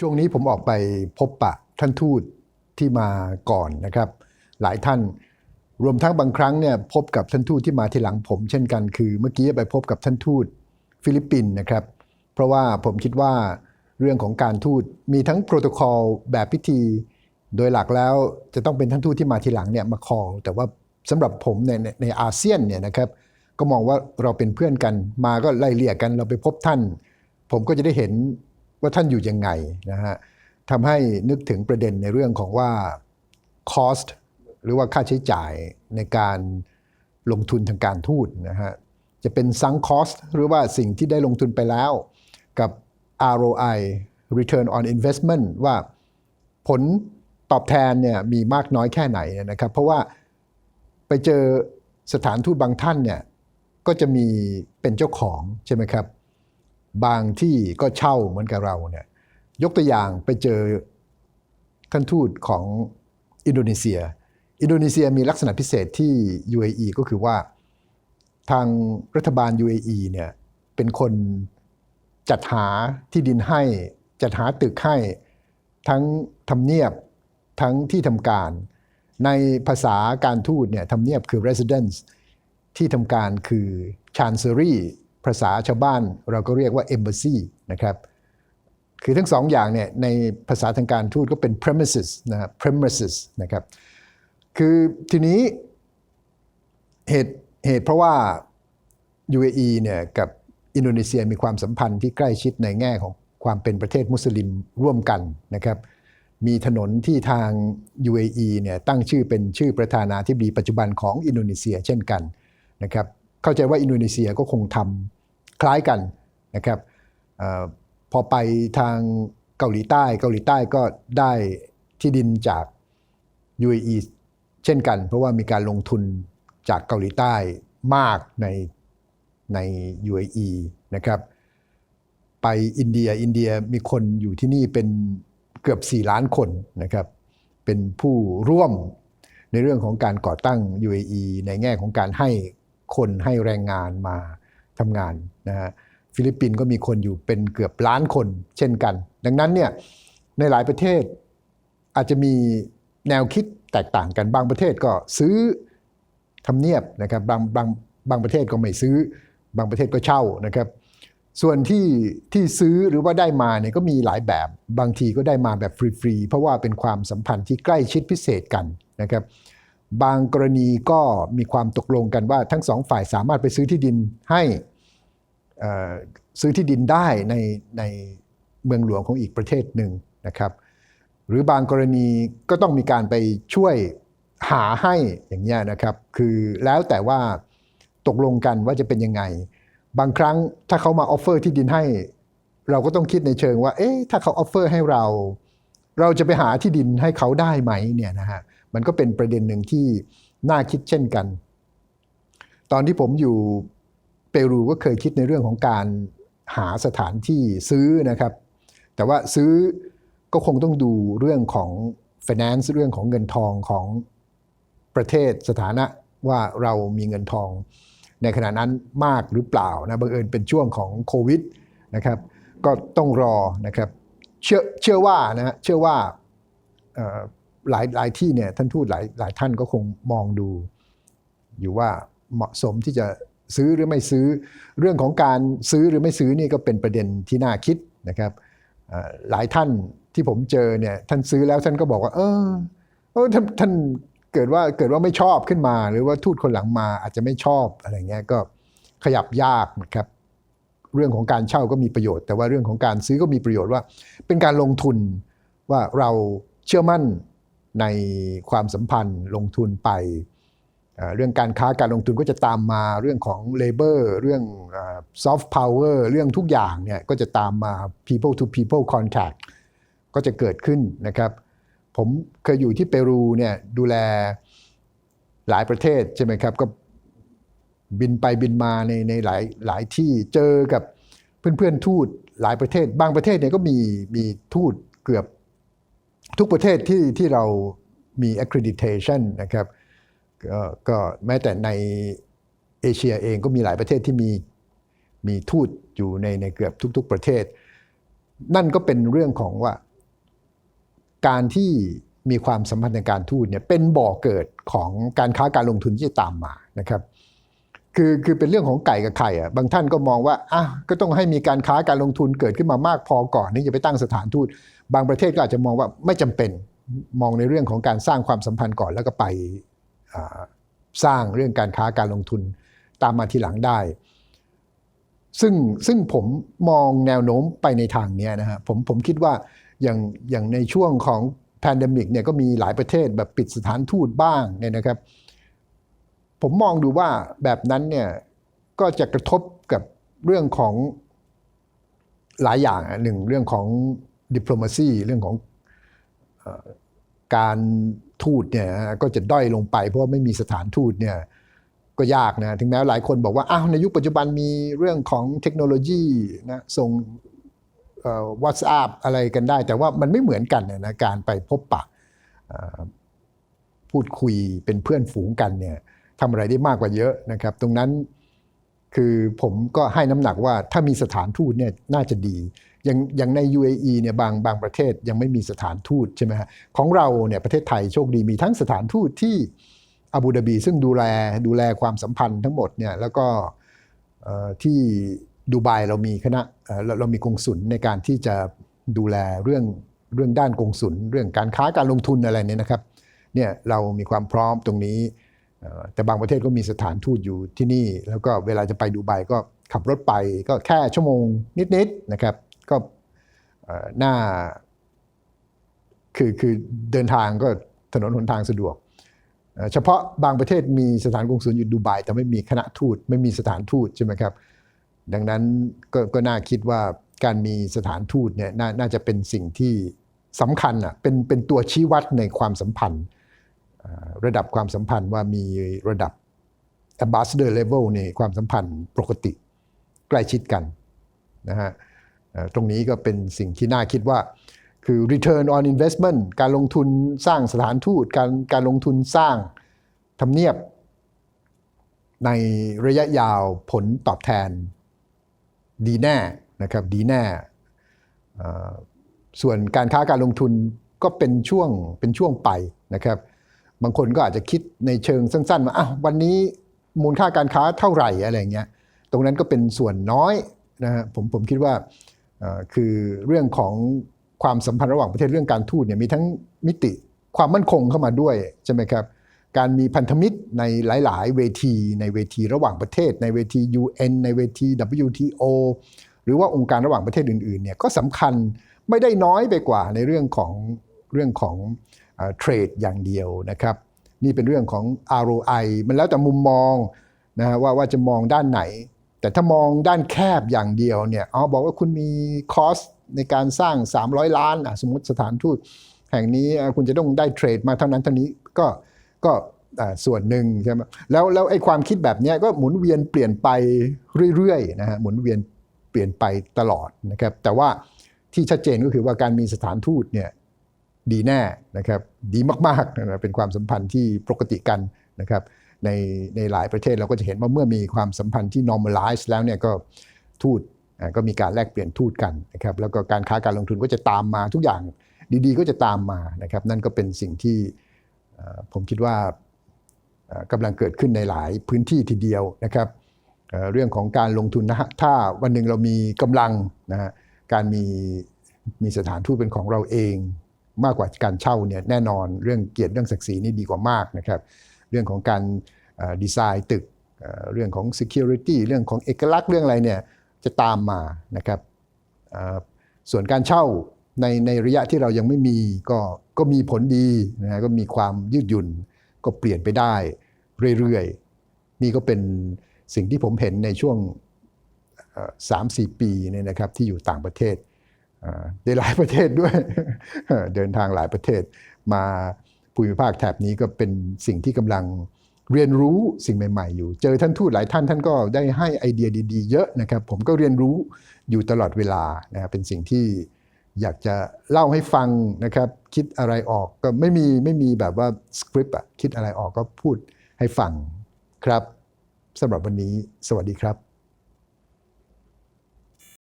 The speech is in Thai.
ช่วงนี้ผมออกไปพบปะท่านทูตที่มาก่อนนะครับ หลายท่านรวมทั้งบางครั้งเนี่ยพบกับท่านทูตที่มาทีหลังผม เช่นกันคือเมื่อกี้ไปพบกับท่านทูตฟิลิปปินส์นะครับ เพราะว่าผมคิดว่าเรื่องของการทูตมีทั้งโปรโตคอลแบบพิธี โดยหลักแล้วจะต้องเป็นท่านทูตที่มาทีหลังเนี่ยมาคอลแต่ว่าสำหรับผมในในอาเซียนเนี่ยนะครับ ก็มองว่าเราเป็นเพื่อนกันมาก็ไล่เลี่ยกันเราไปพบท่าน ผมก็จะได้เห็น ว่าท่านอยู่ยังไงนะฮะทำให้นึกถึงประเด็นในเรื่องของว่า cost หรือว่าค่าใช้จ่ายในการลงทุนทางการทูตนะฮะจะเป็น sunk cost หรือว่าสิ่งที่ได้ลงทุนไปแล้ว กับ ROI return on investment ว่าผลตอบแทนเนี่ยมีมากน้อยแค่ไหนนะครับ เพราะว่าไปเจอสถานทูตบางท่านเนี่ยก็จะมีเป็นเจ้าของใช่ไหมครับ บางที่ก็เช่าเหมือนกับเราเนี่ยยกตัวอย่างไปเจอท่านทูตของอินโดนีเซีย อินโดนีเซียมีลักษณะพิเศษที่ UAE ก็คือว่าทางรัฐบาล UAE เนี่ยเป็นคนจัดหาที่ดินให้ จัดหาตึกให้ ทั้งทำเนียบทั้งที่ทำการ ในภาษาการทูตเนี่ยทำเนียบคือ residence ที่ทำการคือ chancery ภาษาชาวบ้านเราก็เรียกว่า embassy นะครับ คือทั้งสองอย่างเนี่ยในภาษาทางการทูตก็เป็น premises นะครับ premises นะครับ คือทีนี้เหตุเหตุเพราะว่า UAE เนี่ยกับอินโดนีเซียมีความสัมพันธ์ที่ใกล้ชิดในแง่ของความเป็นประเทศมุสลิมร่วมกันนะครับ มีถนนที่ทาง UAE เนี่ยตั้งชื่อเป็นชื่อประธานาธิบดีปัจจุบันของอินโดนีเซียเช่นกันนะครับ เข้าใจว่าอินโดนีเซียก็คงทำคล้ายกันนะครับออพอไปทางเกาหลีใต้ เกาหลีใต้ก็ได้ที่ดินจาก UAE เช่นกัน เพราะว่ามีการลงทุนจากเกาหลีใต้มากในใน UAE นะครับไปอินเดียอินเดียมีคนอยู่ที่นี่เป็นเกือบ 4 ล้านคนนะครับเป็นผู้ร่วมในเรื่องของการก่อตั้ง UAE ในแง่ของการให้ คนให้แรงงานมาทำงานนะฮะฟิลิปปินส์ก็มีคนอยู่เป็นเกือบล้านคนเช่นกัน ดังนั้นเนี่ยในหลายประเทศอาจจะมีแนวคิดแตกต่างกันบางประเทศก็ซื้อทำเนียบนะครับบางบางบางประเทศก็ไม่ซื้อบางประเทศก็เช่านะครับ ส่วนที่ที่ซื้อหรือว่าได้มาเนี่ยก็มีหลายแบบบางทีก็ได้มาแบบฟรีๆเพราะว่าเป็นความสัมพันธ์ที่ใกล้ชิดพิเศษกันนะครับ บางกรณีก็มีความตกลงกันว่าทั้งสองฝ่ายสามารถไปซื้อที่ดินให้ซื้อที่ดินได้ในในเมืองหลวงของอีกประเทศหนึ่งนะครับ หรือบางกรณีก็ต้องมีการไปช่วยหาให้อย่างเงี้ยนะครับ คือแล้วแต่ว่าตกลงกันว่าจะเป็นยังไง บางครั้งถ้าเขามาออฟเฟอร์ที่ดินให้ เราก็ต้องคิดในเชิงว่า เอ๊ะถ้าเขาออฟเฟอร์ให้เรา เราจะไปหาที่ดินให้เขาได้ไหมเนี่ยนะฮะ มันก็เป็นประเด็นหนึ่งที่น่าคิดเช่นกัน ตอนที่ผมอยู่เปรูก็เคยคิดในเรื่องของการหาสถานที่ซื้อนะครับ แต่ว่าซื้อก็คงต้องดูเรื่องของ finance เรื่องของเงินทองของประเทศสถานะว่าเรามีเงินทอง ในขณะนั้นมากหรือเปล่านะบังเอิญเป็นช่วงของโควิดนะครับ ก็ต้องรอนะครับ เชื่อเชื่อว่านะเชื่อว่า หลายหลายที่เนี่ยท่านทูตหลายหลายท่านก็คงมองดู อยู่ว่าเหมาะสมที่จะซื้อหรือไม่ซื้อเรื่องของการซื้อหรือไม่ซื้อนี่ก็เป็นประเด็นที่น่าคิดนะครับหลายท่านที่ผมเจอเนี่ยท่านซื้อแล้วท่านก็บอกว่า เออเออท่านท่านเกิดว่าเกิดว่าไม่ชอบขึ้นมา หรือว่าทูตคนหลังมาอาจจะไม่ชอบอะไรเงี้ยก็ขยับยากนะครับ เรื่องของการเช่าก็มีประโยชน์ แต่ว่าเรื่องของการซื้อก็มีประโยชน์ว่า เป็นการลงทุนว่าเราเชื่อมั่น ในความสัมพันธ์ลงทุนไปเรื่องการค้าการลงทุนก็จะตามมาเรื่องของ labor เรื่องเอ่อ soft power เรื่องทุกอย่างเนี่ยก็จะตามมา people to people contact ก็จะเกิดขึ้นนะครับ ผมเคยอยู่ที่เปรูเนี่ยดูแลหลายประเทศใช่ไหมครับ ก็บินไปบินมาในในหลายหลายที่เจอกับเพื่อนเพื่อนๆทูตหลายประเทศ บางประเทศเนี่ยก็มีมีทูตเกือบ ทุกประเทศที่ที่เรามี accreditation นะครับก็ก็แม้แต่ในเอเชียเองก็มีหลายประเทศที่มีมีทูตอยู่ในในเกือบทุก ๆประเทศ นั่นก็เป็นเรื่องของว่า การที่มีความสัมพันธ์ทางการทูตเนี่ยเป็นบ่อเกิดของการค้าการลงทุนที่จะตามมานะครับคือคือเป็นเรื่องของไก่กับไข่อะบางท่านก็มองว่าอะก็ต้องให้มีการค้าการลงทุนเกิดขึ้นมามากพอก่อนที่จะไปตั้งสถานทูต บางประเทศก็อาจจะมองว่าไม่จำเป็นมองในเรื่องของการสร้างความสัมพันธ์ก่อนแล้วก็ไปสร้างเรื่องการค้าการลงทุนตามมาทีหลังได้ ซึ่งซึ่งผมมองแนวโน้มไปในทางนี้นะฮะผมผมคิดว่าอย่างอย่างในช่วงของแพนเดมิกเนี่ยก็มีหลายประเทศแบบปิดสถานทูตบ้างเนี่ยนะครับ ผมมองดูว่าแบบนั้นเนี่ยก็จะกระทบกับเรื่องของหลายอย่างหนึ่งเรื่องของ ดิปโลมาซีเรื่องของการทูตเนี่ยก็จะด้อยลงไป เพราะว่าไม่มีสถานทูตเนี่ยก็ยากนะถึงแม้หลายคนบอกว่าอ้าวในยุคปัจจุบันมีเรื่องของเทคโนโลยีนะส่งวอท s แอ p อะไรกันได้ แต่ว่ามันไม่เหมือนกันนะนะการไปพบปะพูดคุยเป็นเพื่อนฝูงกันเนี่ยทำอะไรได้มากกว่าเยอะนะครับ ตรงนั้นคือผมก็ให้น้ำหนักว่าถ้ามีสถานทูตเนี่ยน่าจะดี อย่างอย่างใน UAE เนี่ยบางบางประเทศยังไม่มีสถานทูตใช่ไหมฮะของเราเนี่ยประเทศไทยโชคดีมีทั้งสถานทูตที่อาบูดาบีซึ่งดูแลดูแลความสัมพันธ์ทั้งหมดเนี่ยแล้วก็ที่ดูไบเรามีคณะเราเรามีกงสุลในการที่จะดูแลเรื่องเรื่องด้านกงสุลเรื่องการค้าการลงทุนอะไรเนี่ยนะครับเนี่ยเรามีความพร้อมตรงนี้ แต่บางประเทศก็มีสถานทูตอยู่ที่นี่ แล้วก็เวลาจะไปดูไบก็ขับรถไปก็แค่ชั่วโมงนิดๆนะครับ ก็หน้าคือคือเดินทางก็ถนนหนทางสะดวก เฉพาะบางประเทศมีสถานกงสุลอยู่ดูไบแต่ไม่มีคณะทูตไม่มีสถานทูตใช่ไหมครับ ดังนั้นก็ก็น่าคิดว่าการมีสถานทูตเนี่ยนน่าจะเป็นสิ่งที่สำคัญอะเป็นเป็นตัวชี้วัดในความสัมพันธ์ระดับความสัมพันธ์ว่ามีระดับ ambassador level ในความสัมพันธ์ปกติใกล้ชิดกันนะฮะ ตรงนี้ก็เป็นสิ่งที่น่าคิดว่า คือ return on investment การลงทุนสร้างสถานทูตการการลงทุนสร้างทำเนียบ ในระยะยาวผลตอบแทนดีแน่นะครับดีแน่ ส่วนการค้าการลงทุนก็เป็นช่วงเป็นช่วงไปนะครับ บางคนก็อาจจะคิดในเชิงสั้นๆว่าอ้าววันนี้มูลค่าการค้าเท่าไหร่อะไรเงี้ย ตรงนั้นก็เป็นส่วนน้อยนะฮะผมผมคิดว่า คือเรื่องของความสัมพันธ์ระหว่างประเทศเรื่องการทูตเนี่ยมีทั้งมิติความมั่นคงเข้ามาด้วยใช่ไหมครับการมีพันธมิตรในหลาย ๆ เวทีในเวทีระหว่างประเทศ ในเวที UN ในเวที WTO หรือว่าองค์การระหว่างประเทศอื่น ๆ เนี่ยก็สำคัญไม่ได้น้อยไปกว่าในเรื่องของเรื่องของเทรดอย่างเดียวนะครับ นี่เป็นเรื่องของ ROI มันแล้วแต่มุมมองนะฮะว่าว่าจะมองด้านไหน แต่ถ้ามองด้านแคบอย่างเดียวเนี่ยอ๋อบอกว่าคุณมีคอสในการสร้าง 300 ล้านอะสมมติสถานทูตแห่งนี้คุณจะต้องได้เทรดมาเท่านั้นเท่านี้ก็ก็ส่วนหนึ่งใช่ไหมแล้วแล้วไอ้ความคิดแบบนี้ก็หมุนเวียนเปลี่ยนไปเรื่อยๆนะฮะหมุนเวียนเปลี่ยนไปตลอดนะครับแต่ว่าที่ชัดเจนก็คือว่าการมีสถานทูตเนี่ยดีแน่นะครับดีมากๆนะเป็นความสัมพันธ์ที่ปกติกันนะครับ ในในหลายประเทศเราก็จะเห็นว่าเมื่อมีความสัมพันธ์ที่ normalize แล้วเนี่ยก็ทูตก็มีการแลกเปลี่ยนทูตกันนะครับแล้วก็การค้าการลงทุนก็จะตามมาทุกอย่างดีๆ ก็จะตามมานะครับนั่นก็เป็นสิ่งที่ผมคิดว่ากำลังเกิดขึ้นในหลายพื้นที่ทีเดียวนะครับเอ่อเรื่องของการลงทุนนะฮะถ้าวันหนึ่งเรามีกำลังนะฮะการมีมีสถานทูตเป็นของเราเอง มากกว่าการเช่าเนี่ยแน่นอนเรื่องเกียรติเรื่องศักดิ์ศรีนี่ดีกว่ามากนะครับ เรื่องของการดีไซน์ตึกเรื่องของ security เรื่องของเอกลักษณ์เรื่องอะไรเนี่ยจะตามมานะครับส่วนการเช่าในในระยะที่เรายังไม่มีก็ก็มีผลดีนะฮะก็มีความยืดหยุ่นก็เปลี่ยนไปได้เรื่อยๆ นี่ก็เป็นสิ่งที่ผมเห็นในช่วงสามสี่ปีเนี่ยนะครับที่อยู่ต่างประเทศในหลายประเทศด้วย เดินทางหลายประเทศมา ภูมิภาคแถบนี้ก็เป็นสิ่งที่กำลังเรียนรู้สิ่งใหม่ ๆ อยู่ เจอท่านทูตหลายท่านท่านก็ได้ให้ไอเดียดี ๆ เยอะนะครับ ผมก็เรียนรู้อยู่ตลอดเวลานะครับเป็นสิ่งที่อยากจะเล่าให้ฟังนะครับ คิดอะไรออกก็ไม่มีไม่มีแบบว่าสคริปต์อะคิดอะไรออกก็พูดให้ฟังครับสำหรับวันนี้ สวัสดีครับ